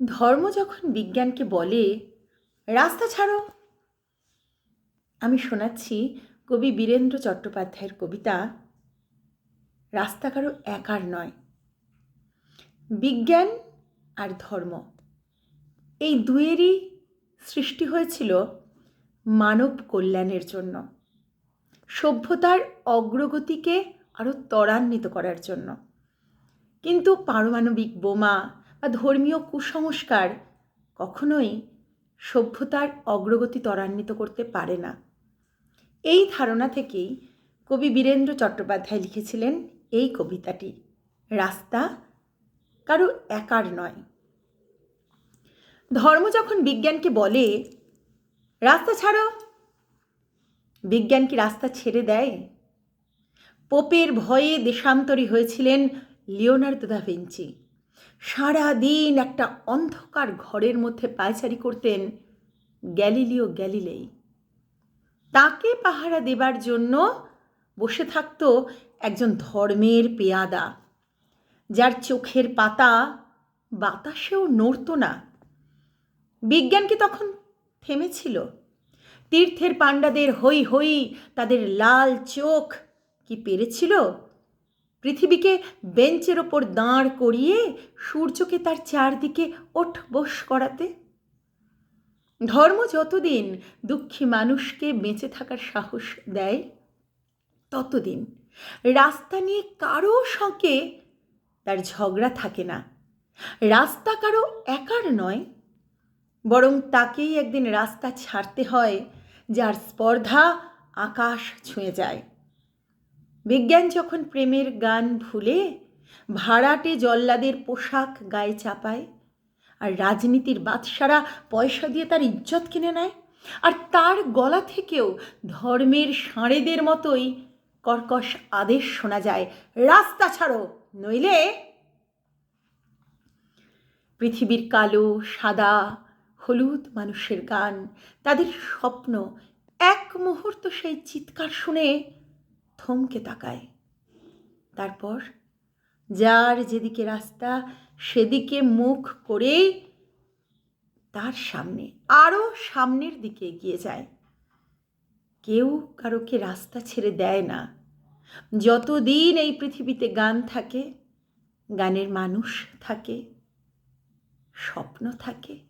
ধর্ম যখন বিজ্ঞানকে বলে, রাস্তা ছাড়ো। আমি শোনাচ্ছি কবি বীরেন্দ্র চট্টোপাধ্যায়ের কবিতা, রাস্তা কারও একার নয়। বিজ্ঞান আর ধর্ম, এই দুয়েরই সৃষ্টি হয়েছিল মানব কল্যাণের জন্য, সভ্যতার অগ্রগতিকে আরও ত্বরান্বিত করার জন্য। কিন্তু পারমাণবিক বোমা বা ধর্মীয় কুসংস্কার কখনোই সভ্যতার অগ্রগতি ত্বরান্বিত করতে পারে না। এই ধারণা থেকেই কবি বীরেন্দ্র চট্টোপাধ্যায় লিখেছিলেন এই কবিতাটি, রাস্তা কারও একার নয়। ধর্ম যখন বিজ্ঞানকে বলে, রাস্তা ছাড়ো। বিজ্ঞান কি রাস্তা ছেড়ে দেয়? পোপের ভয়ে দেশান্তরী হয়েছিলেন লিওনার্দো দা ভিঞ্চি। সারা দিন একটা অন্ধকার ঘরের মধ্যে পায়চারি করতেন গ্যালিলিও গ্যালিলেই। তাকে পাহারা দেবার জন্য বসে থাকতো একজন ধর্মের পেয়াদা, যার চোখের পাতা বাতাসেও নড়ত না। বিজ্ঞান কি তখন থেমেছিল? তীর্থের পাণ্ডাদের হই হই তাদের লাল চোখ কি পেরেছিল? পৃথিবীকে বেঞ্চের ওপর দাঁড় করিয়ে সূর্যকে তার চারদিকে ওঠ বস করাতে। ধর্ম যতদিন দুঃখী মানুষকে বেঁচে থাকার সাহস দেয়, ততদিন রাস্তা নিয়ে কারও সঙ্গে তার ঝগড়া থাকে না। রাস্তা কারও একার নয়, বরং তাকেই একদিন রাস্তা ছাড়তে হয়, যার স্পর্ধা আকাশ ছুঁয়ে যায়। বিজ্ঞান যখন প্রেমের গান ভুলে ভাড়াটে জল্লাদের পোশাক গায়ে চাপায়, আর রাজনীতির বাদশারা পয়সা দিয়ে তার ইজ্জত কিনে নেয়, আর তার গলা থেকেও ধর্মের ষাঁড়েদের মতোই কর্কশ আদেশ শোনা যায়, রাস্তা ছাড়ো, নইলে পৃথিবীর কালো, সাদা, হলুদ মানুষের গান, তাদের স্বপ্ন এক মুহূর্ত সেই চিৎকার শুনে থমকে তাকায়। তারপর যার যেদিকে রাস্তা, সেদিকে মুখ করেই তার সামনে আরও সামনের দিকে এগিয়ে যায়। কেউ কারোকে রাস্তা ছেড়ে দেয় না। যতদিন এই পৃথিবীতে গান থাকে, গানের মানুষ থাকে, স্বপ্ন থাকে।